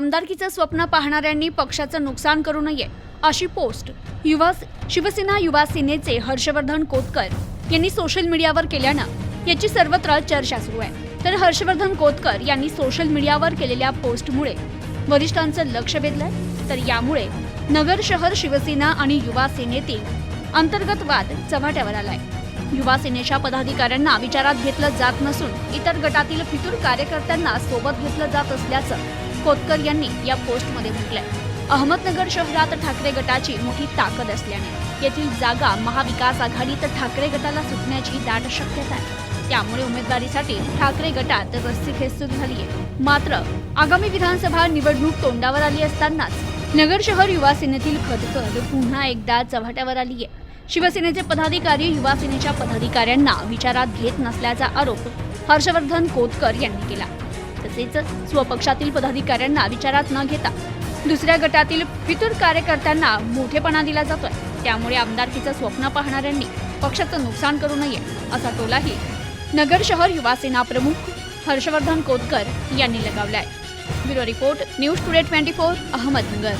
आमदारकीचं स्वप्न पाहणाऱ्यांनी पक्षाचं नुकसान करू नये अशी पोस्ट युवा शिवसेना युवा सेनेचे हर्षवर्धन कोतकर यांनी सोशल मीडियावर केल्यानं याची सर्वत्र चर्चा सुरू आहे. तर हर्षवर्धन कोतकर यांनी सोशल मीडियावर केलेल्या पोस्टमुळे वरिष्ठांचं लक्ष वेधलंय. तर यामुळे नगर शहर शिवसेना आणि युवा सेनेतील अंतर्गत वाद चव्हाट्यावर आलाय. युवा सेनेच्या पदाधिकाऱ्यांना विचारात घेतलं जात नसून इतर गटातील फितूर कार्यकर्त्यांना सोबत घेतलं जात असल्याचं कोतकर यांनी या पोस्टमध्ये म्हटलंय अहमदनगर शहरात ठाकरे गटाची मोठी ताकद असल्याने येथील जागा महाविकास आघाडीत ठाकरे गटाला सुटण्याची दाट शक्यता आहे. त्यामुळे उमेदवारीसाठी ठाकरे गटात रस्सीखेच सुरू झाली आहे मात्र आगामी विधानसभा निवडणूक तोंडावर आली असतानाच नगर शहर युवा सेनेतील खदखद पुन्हा एकदा चव्हाट्यावर आली आहे शिवसेनेचे पदाधिकारी युवा सेनेच्या पदाधिकाऱ्यांना विचारात घेत नसल्याचा आरोप हर्षवर्धन कोतकर यांनी केला. तसेच स्वपक्षातील पदाधिकाऱ्यांना विचारात न घेता दुसऱ्या गटातील फितूर कार्यकर्त्यांना मोठेपणा दिला जातोय. त्यामुळे आमदारकीचं स्वप्न पाहणाऱ्यांनी पक्षाचं नुकसान करू नये असा टोलाही नगर शहर युवा सेना प्रमुख हर्षवर्धन कोतकर यांनी लगावलाय. Bureau report news today twenty four Ahmednagar.